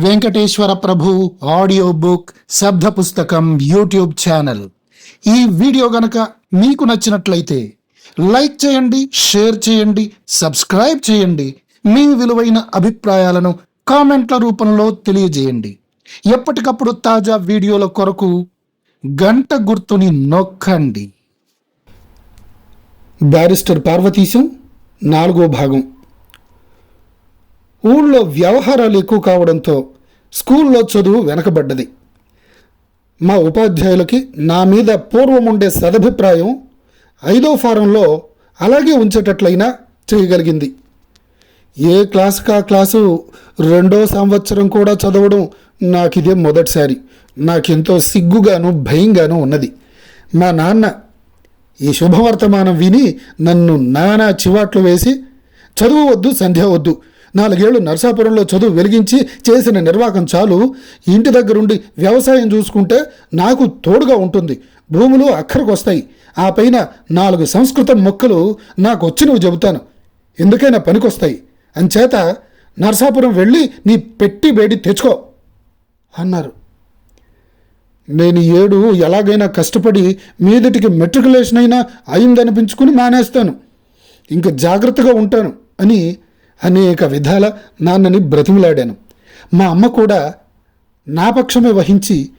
వెంకటేశ్వర ప్రభు audio book శబ్ద పుస్తకం YouTube channel. ఈ వీడియో గనక మీకు నచ్చినట్లయితే లైక్ చేయండి షేర్ చేయండి సబ్స్క్రైబ్ చేయండి. మీ విలువైన అభిప్రాయాలను కామెంట్ల రూపంలో తెలియజేయండి. ఎప్పటికప్పుడు తాజా వీడియోల కొరకు గంట గుర్తుని నొక్కండి. బ్యారిస్టర్ పార్వతీశం నాలుగో భాగం. ఊళ్ళో వ్యవహారాలు ఎక్కువ కావడంతో స్కూల్లో చదువు వెనకబడ్డది. మా ఉపాధ్యాయులకి నా మీద పూర్వం ఉండే సదభిప్రాయం ఐదో ఫారంలో అలాగే ఉంచేటట్లయినా చేయగలిగింది. ఏ క్లాసుకా క్లాసు రెండో సంవత్సరం కూడా చదవడం నాకిదే మొదటిసారి. నాకెంతో సిగ్గుగాను భయంగాను ఉన్నది. మా నాన్న ఈ శుభవర్తమానం విని నన్ను నానా చివాట్లు వేసి చదువు వద్దు సంధ్య వద్దు నాలుగేళ్ళు నర్సాపురంలో చదువు వెలిగించి చేసిన నిర్వాహకం చాలు. ఇంటి దగ్గరుండి వ్యవసాయం చూసుకుంటే నాకు తోడుగా ఉంటుంది. భూములు అక్కరికొస్తాయి ఆ పైన నాలుగు సంస్కృతం మొక్కలు నాకు వచ్చినవి చెబుతాను. ఎందుకైనా పనికొస్తాయి. అంచేత నరసాపురం వెళ్ళి నీ పెట్టి బేడి తెచ్చుకో అన్నారు. నేను ఏడు ఎలాగైనా కష్టపడి మీదటికి మెట్రికులేషన్ అయినా అయిందనిపించుకుని మానేస్తాను. ఇంక జాగ్రత్తగా ఉంటాను అని అనేక విధాల నాన్నని బ్రతిమిలాడాను. మా అమ్మ కూడా నా పక్షమే వహించి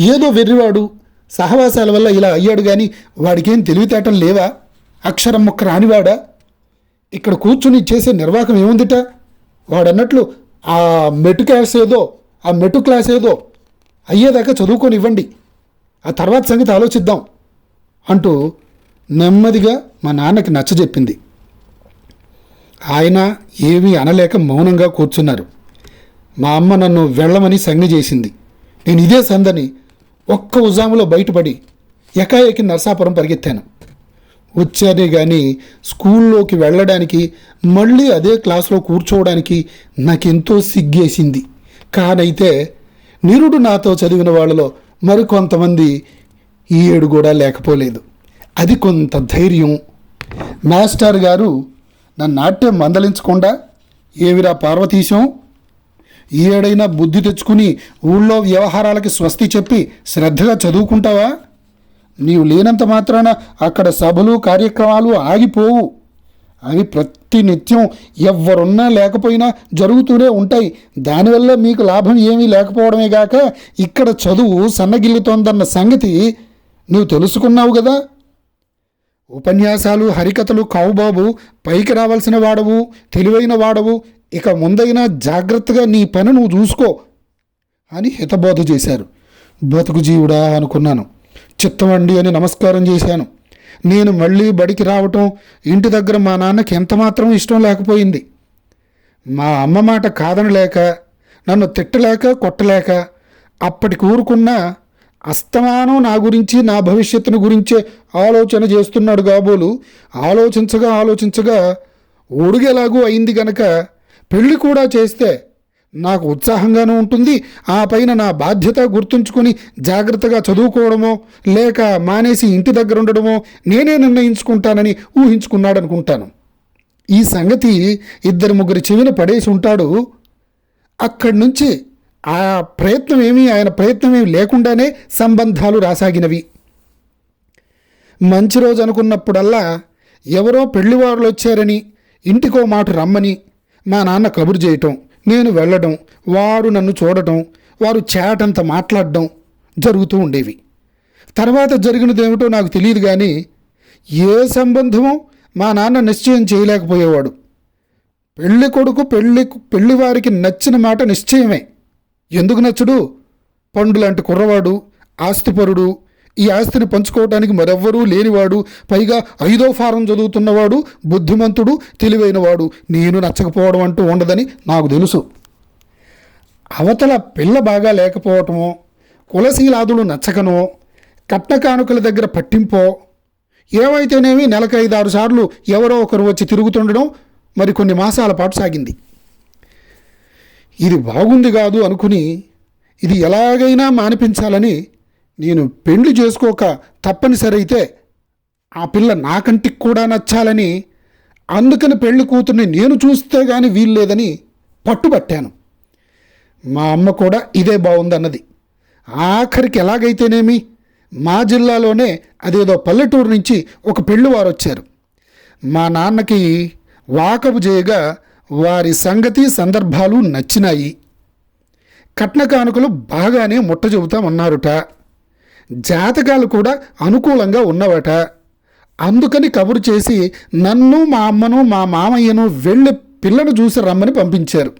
ఏదో వెర్రివాడు సహవాసాల వల్ల ఇలా అయ్యాడు కానీ వాడికేం తెలివితేటం లేవా? అక్షరం మొక్క రానివాడా? ఇక్కడ కూర్చుని చేసే నిర్వాహకం ఏముందిట? వాడన్నట్లు ఆ మెటు క్లాస్ ఏదో ఆ మెటు క్లాస్ ఏదో అయ్యేదాకా చదువుకొని ఇవ్వండి ఆ తర్వాత సంగతి ఆలోచిద్దాం అంటూ నెమ్మదిగా మా నాన్నకి నచ్చజెప్పింది. ఆయన ఏమీ అనలేక మౌనంగా కూర్చున్నారు. మా అమ్మ నన్ను వెళ్ళమని సంగ్ని చేసింది. నేను ఇదే సందని ఒక్క ఉజాములో బయటపడి ఎకాయకి నరసాపురం పరిగెత్తాను. వచ్చానే కానీ స్కూల్లోకి వెళ్ళడానికి మళ్ళీ అదే క్లాస్లో కూర్చోవడానికి నాకెంతో సిగ్గేసింది. కానైతే నిరుడు నాతో చదివిన వాళ్ళలో మరికొంతమంది ఈ ఏడు కూడా లేకపోలేదు. అది కొంత ధైర్యం. మాస్టర్ గారు నన్ను నాట్యం మందలించకుండా ఏవిరా పార్వతీశం? ఏడైనా బుద్ధి తెచ్చుకుని ఊళ్ళో వ్యవహారాలకి స్వస్తి చెప్పి శ్రద్ధగా చదువుకుంటావా? నీవు లేనంత మాత్రాన అక్కడ సభలు కార్యక్రమాలు ఆగిపోవు. అవి ప్రతి నిత్యం ఎవరున్నా లేకపోయినా జరుగుతూనే ఉంటాయి. దానివల్ల మీకు లాభం ఏమీ లేకపోవడమే గాక ఇక్కడ చదువు సన్నగిల్లుతోందన్న సంగతి నువ్వు తెలుసుకున్నావు కదా ఉపన్యాసాలు హరికథలు కావుబాబు పైకి రావాల్సిన వాడవు తెలివైన వాడవు ఇక ముందైనా జాగ్రత్తగా నీ పని నువ్వు చూసుకో అని హితబోధ చేశారు. బతుకు జీవుడా అనుకున్నాను. చిత్తమండి అని నమస్కారం చేశాను. నేను మళ్ళీ బడికి రావటం ఇంటి దగ్గర మా నాన్నకి ఎంతమాత్రం ఇష్టం లేకపోయింది. మా అమ్మ మాట కాదనలేక నన్ను తిట్టలేక కొట్టలేక అప్పటికి ఊరుకున్న అస్తమానం నా గురించి నా భవిష్యత్తును గురించే ఆలోచన చేస్తున్నాడు కాబోలు ఆలోచించగా ఆలోచించగా ఒడుగెలాగూ అయింది గనక పెళ్ళి కూడా చేస్తే నాకు ఉత్సాహంగానూ ఉంటుంది. ఆ పైన నా బాధ్యత గుర్తుంచుకొని జాగ్రత్తగా చదువుకోవడమో లేక మానేసి ఇంటి దగ్గర ఉండడమో నేనే నిర్ణయించుకుంటానని ఊహించుకున్నాడు అనుకుంటాను ఈ సంగతి ఇద్దరు ముగ్గురు చెవిన పడేసి ఉంటాడు. అక్కడి నుంచి ఆ ప్రయత్నం ఏమీ ఆయన ప్రయత్నం ఏమీ లేకుండానే సంబంధాలు రాసాగినవి. మంచి రోజు అనుకున్నప్పుడల్లా ఎవరో పెళ్ళివారులు వచ్చారని ఇంటికో మాట రమ్మని మా నాన్న కబురు చేయటం నేను వెళ్ళడం వారు నన్ను చూడటం వారు చేటంత మాట్లాడడం జరుగుతూ ఉండేవి. తర్వాత జరిగినదేమిటో నాకు తెలియదు కానీ ఏ సంబంధమో మా నాన్న నిశ్చయం చేయలేకపోయేవాడు. పెళ్ళి కొడుకు పెళ్ళి పెళ్ళివారికి నచ్చిన మాట నిశ్చయమే. ఎందుకు నచ్చడు? పండు లాంటి కుర్రవాడు ఆస్తిపరుడు. ఈ ఆస్తిని పంచుకోవటానికి మరెవ్వరూ లేనివాడు. పైగా ఐదో ఫారం చదువుతున్నవాడు బుద్ధిమంతుడు తెలివైనవాడు. నేను నచ్చకపోవడం అంటూ ఉండదని నాకు తెలుసు. అవతల పిల్ల బాగా లేకపోవటమో కులశీలాదులు నచ్చకనో కట్న కానుకల దగ్గర పట్టింపో ఏవైతేనేమి నెలకు ఐదారు సార్లు ఎవరో ఒకరు వచ్చి తిరుగుతుండడం మరి కొన్ని మాసాల పాటు సాగింది. ఇది బాగుంది కాదు అనుకుని ఇది ఎలాగైనా మానిపించాలని నేను పెళ్ళి చేసుకోక తప్పనిసరి అయితే ఆ పిల్ల నా కంటికి కూడా నచ్చాలని అందుకని పెళ్ళి కూతుర్ని నేను చూస్తే కానీ వీల్లేదని పట్టుబట్టాను. మా అమ్మ కూడా ఇదే బాగుందన్నది ఆఖరికి ఎలాగైతేనేమి? మా జిల్లాలోనే అదేదో పల్లెటూరు నుంచి ఒక పెళ్ళివారు వచ్చారు మా నాన్నకి వాకపు చేయగా వారి సంగతి సందర్భాలు నచ్చినాయి. కట్న కానుకలు బాగానే ముట్ట చెబుతామన్నారుట. జాతకాలు కూడా అనుకూలంగా ఉన్నవట. అందుకని కబురు చేసి నన్ను మా అమ్మను మా మామయ్యను వెళ్ళి పిల్లను చూసి రమ్మని పంపించారు.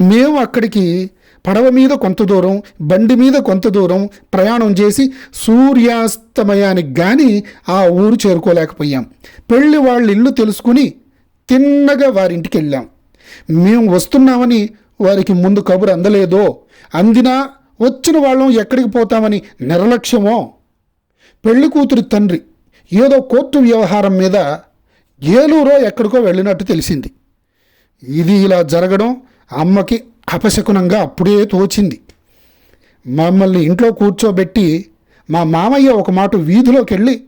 మేము అక్కడికి పడవ మీద కొంత దూరం బండి మీద కొంత దూరం ప్రయాణం చేసి సూర్యాస్తమయానికి కానీ ఆ ఊరు చేరుకోలేకపోయాం. పెళ్ళి వాళ్ళ ఇల్లు తెలుసుకుని తిన్నగా వారింటికి వెళ్ళాం. మేము వస్తున్నామని వారికి ముందు కబురు అందలేదో అందినా వచ్చిన వాళ్ళం ఎక్కడికి పోతామని నిర్లక్ష్యమో? పెళ్ళి కూతురి తండ్రి ఏదో కోర్టు వ్యవహారం మీద ఏలూరో ఎక్కడికో వెళ్ళినట్టు తెలిసింది. ఇది ఇలా జరగడం అమ్మకి అపశకునంగా అప్పుడే తోచింది. మమ్మల్ని ఇంట్లో కూర్చోబెట్టి మా మామయ్య ఒక మాట వీధిలోకి వెళ్ళి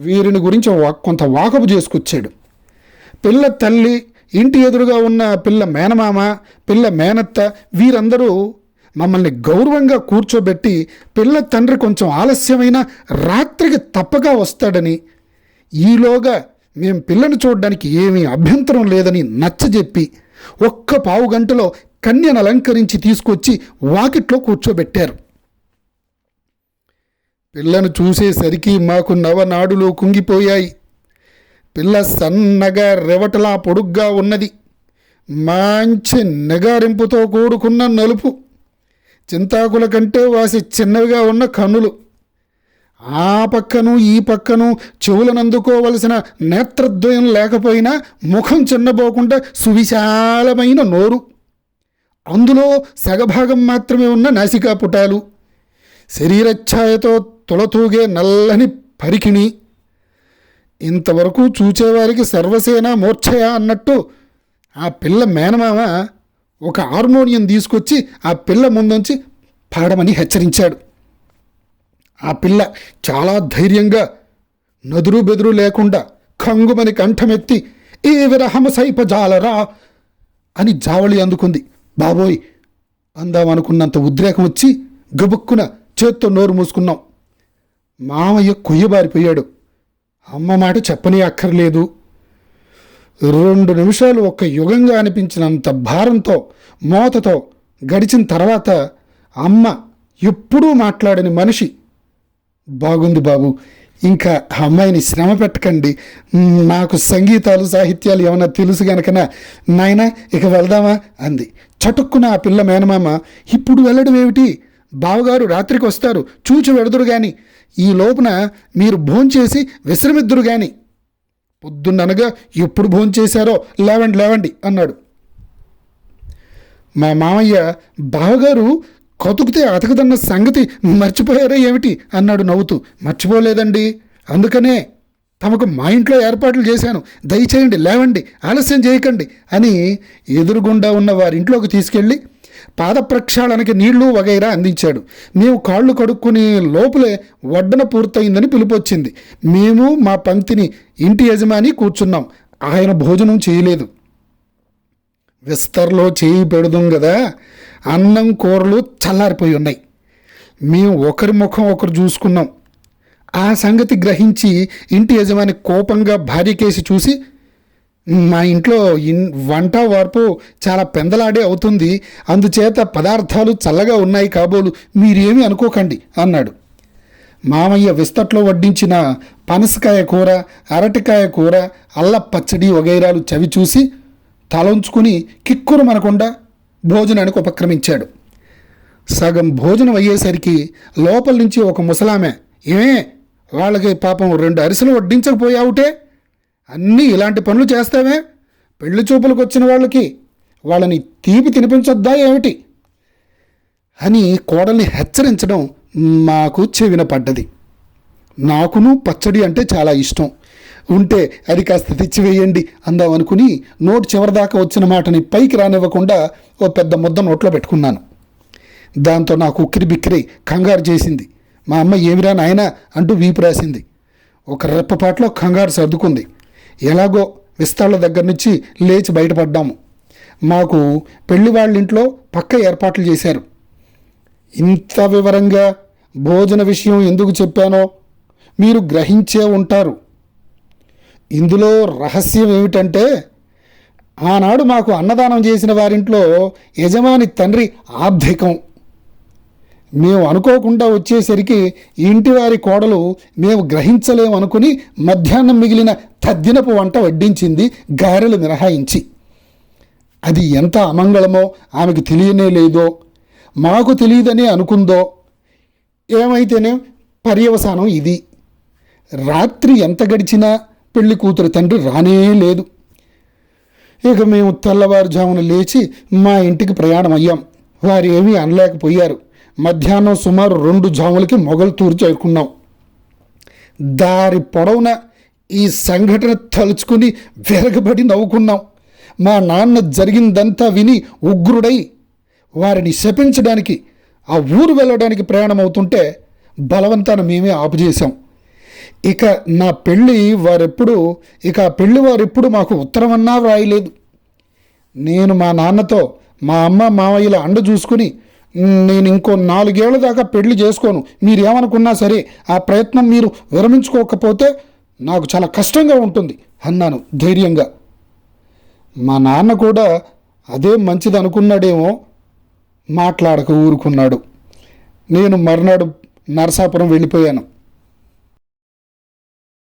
వీరిని గురించి వా- కొంత వాకపు చేసుకొచ్చాడు. పిల్ల తల్లి ఇంటి ఎదురుగా ఉన్న పిల్ల మేనమామ పిల్ల మేనత్త వీరందరూ మమ్మల్ని గౌరవంగా కూర్చోబెట్టి పిల్ల తండ్రి కొంచెం ఆలస్యమైన రాత్రికి తప్పగా వస్తాడని ఈలోగా మేము పిల్లను చూడడానికి ఏమీ అభ్యంతరం లేదని నచ్చజెప్పి ఒక్క పావు గంటలో కన్యను అలంకరించి తీసుకొచ్చి వాకిట్లో కూర్చోబెట్టారు. పిల్లను చూసేసరికి మాకు నవనాడులు కుంగిపోయాయి. పిల్ల సన్నగా రెవటలా పొడుగ్గా ఉన్నది. మంచి నిగారింపుతో కూడుకున్న నలుపు. చింతాకుల కంటే వాసి చిన్నవిగా ఉన్న కన్నులు ఆ పక్కను ఈ పక్కను చెవులను అందుకోవలసిన నేత్రద్వయం లేకపోయినా ముఖం చిన్నబోకుండా సువిశాలమైన నోరు. అందులో సగభాగం మాత్రమే ఉన్న నాసికా పుటాలు. శరీరఛాయతో తులతూగే నల్లని పరికిణి. ఇంతవరకు చూచేవారికి సర్వసేన మూర్ఛయ అన్నట్టు ఆ పిల్ల మేనమామ ఒక హార్మోనియం తీసుకొచ్చి ఆ పిల్ల ముందుంచి పాడమని హెచ్చరించాడు. ఆ పిల్ల చాలా ధైర్యంగా నదురు బెదురు లేకుండా కంగుమని కంఠమెత్తి ఏ విరహమ సైపజాలరా అని జావళి అందుకుంది. బాబోయ్ అందామనుకున్నంత ఉద్రేకం వచ్చి గబుక్కున చేత్తో నోరు మూసుకున్నాం. మామయ్య కొయ్యబారిపోయాడు. అమ్మ మాట చెప్పనే అక్కర్లేదు రెండు నిమిషాలు ఒక్క యుగంగా అనిపించినంత భారంతో మోతతో గడిచిన తర్వాత అమ్మ ఎప్పుడూ మాట్లాడని మనిషి. బాగుంది బాబు ఇంకా ఆ అమ్మాయిని శ్రమ పెట్టకండి. నాకు సంగీతాలు సాహిత్యాలు ఏమైనా తెలుసు గనకనా? నాయన ఇక వెళ్దామా? అంది. చటుక్కున ఆ పిల్ల మేనమామ ఇప్పుడు వెళ్ళడం ఏమిటి బావగారు రాత్రికి వస్తారు చూచి వెడదురు గాని. ఈ లోపున మీరు భోంచేసి విశ్రమిద్దురు గాని. పొద్దున్ననగా ఎప్పుడు భోంచేశారో లేవండి లేవండి అన్నాడు. మా మామయ్య బావగారు కతుకుతే అతకదన్న సంగతి మర్చిపోయారా ఏమిటి అన్నాడు నవ్వుతూ. మర్చిపోలేదండి అందుకనే తమకు మా ఇంట్లో ఏర్పాట్లు చేశాను. దయచేయండి లేవండి ఆలస్యం చేయకండి అని ఎదురుగుండా ఉన్న వారి ఇంట్లోకి తీసుకెళ్ళి పాద ప్రక్షాళనకి నీళ్ళు వగైరా అందించాడు. మేము కాళ్ళు కడుక్కుని లోపలే వడ్డన పూర్తయిందని పిలుపొచ్చింది. మేము మా పంక్తిని ఇంటి యజమాని కూర్చున్నాం. ఆయన భోజనం చేయలేదు. విస్తర్లో చేయి పెడదాం కదా అన్నం కూరలు చల్లారిపోయి ఉన్నాయి. మేము ఒకరి ముఖం ఒకరు చూసుకున్నాం. ఆ సంగతి గ్రహించి ఇంటి యజమాని కోపంగా భార్యకేసి చూసి మా ఇంట్లో ఇన్ వంట వార్పు చాలా పెందలాడే అవుతుంది. అందుచేత పదార్థాలు చల్లగా ఉన్నాయి కాబోలు మీరేమీ అనుకోకండి అన్నాడు. మామయ్య విస్తట్లో వడ్డించిన పనసకాయ కూర అరటికాయ కూర అల్ల పచ్చడి వగైరాలు చవి చూసి తలంచుకుని కిక్కురు మనకుండా భోజనానికి ఉపక్రమించాడు. సగం భోజనం అయ్యేసరికి లోపల నుంచి ఒక ముసలామె ఏమే? వాళ్ళకి పాపం రెండు అరిసెలు వడ్డించకపోయావుటే? అన్నీ ఇలాంటి పనులు చేస్తావే? పెళ్ళి చూపులకు వచ్చిన వాళ్ళకి వాళ్ళని తీపి తినిపించొద్దా ఏమిటి? అని కోడల్ని హెచ్చరించడం మాకు చెవిన పడ్డది. నాకును పచ్చడి అంటే చాలా ఇష్టం. ఉంటే అది కాస్త తెచ్చివేయండి అందాం అనుకుని నోటి చివరిదాకా వచ్చిన మాటని పైకి రానివ్వకుండా ఓ పెద్ద ముద్ద నోట్లో పెట్టుకున్నాను. దాంతో నాకు ఉక్కిరి బిక్కిరి కంగారు చేసింది. మా అమ్మ ఏమిరా నాయనా అంటూ వీపు రాసింది. ఒక రెప్పపాట్లో కంగారు సర్దుకుంది. ఎలాగో విస్తాళ్ళ దగ్గర నుంచి లేచి బయటపడ్డాము. మాకు పెళ్ళి వాళ్ళ ఇంట్లో పక్క ఏర్పాట్లు చేశారు. ఇంత వివరంగా భోజన విషయం ఎందుకు చెప్పానో మీరు గ్రహించే ఉంటారు. ఇందులో రహస్యం ఏమిటంటే ఆనాడు మాకు అన్నదానం చేసిన వారింట్లో యజమాని తండ్రి ఆర్థికం. మేము అనుకోకుండా వచ్చేసరికి ఇంటి వారి కోడలు మేము గ్రహించలేమనుకుని మధ్యాహ్నం మిగిలిన తద్దినపు వంట వడ్డించింది గారెలు మినహాయించి. అది ఎంత అమంగళమో ఆమెకు తెలియనే లేదో మాకు తెలియదని అనుకుందో ఏమైతేనే పర్యవసానం ఇది. రాత్రి ఎంత గడిచినా పెళ్ళి కూతురు తండ్రి రానే లేదు. ఇక మేము తెల్లవారుజామున లేచి మా ఇంటికి ప్రయాణం అయ్యాం వారు ఏమీ అనలేకపోయారు. మధ్యాహ్నం సుమారు రెండు జాములకి మొగల్తూరు చేరుకున్నాం దారి పొడవున ఈ సంఘటన తలుచుకుని వెరగబడి నవ్వుకున్నాం. మా నాన్న జరిగిందంతా విని ఉగ్రుడై వారిని శపించడానికి ఆ ఊరు వెళ్ళడానికి ప్రయాణం అవుతుంటే బలవంతాన మేమే ఆపుచేశాం. ఇక నా పెళ్ళి వారెప్పుడు ఇక ఆ పెళ్ళి వారెప్పుడు మాకు ఉత్తరమన్నా వ్రాయలేదు. నేను మా నాన్నతో మా అమ్మ మావయ్యల అండ చూసుకుని నేను ఇంకో నాలుగేళ్ళ దాకా పెళ్ళి చేసుకోను. మీరు ఏమనుకున్నా సరే ఆ ప్రయత్నం మీరు విరమించుకోకపోతే నాకు చాలా కష్టంగా ఉంటుంది అన్నాను ధైర్యంగా. మా నాన్న కూడా అదే మంచిది అనుకున్నాడేమో మాట్లాడక ఊరుకున్నాడు. నేను మర్నాడు నరసాపురం వెళ్ళిపోయాను.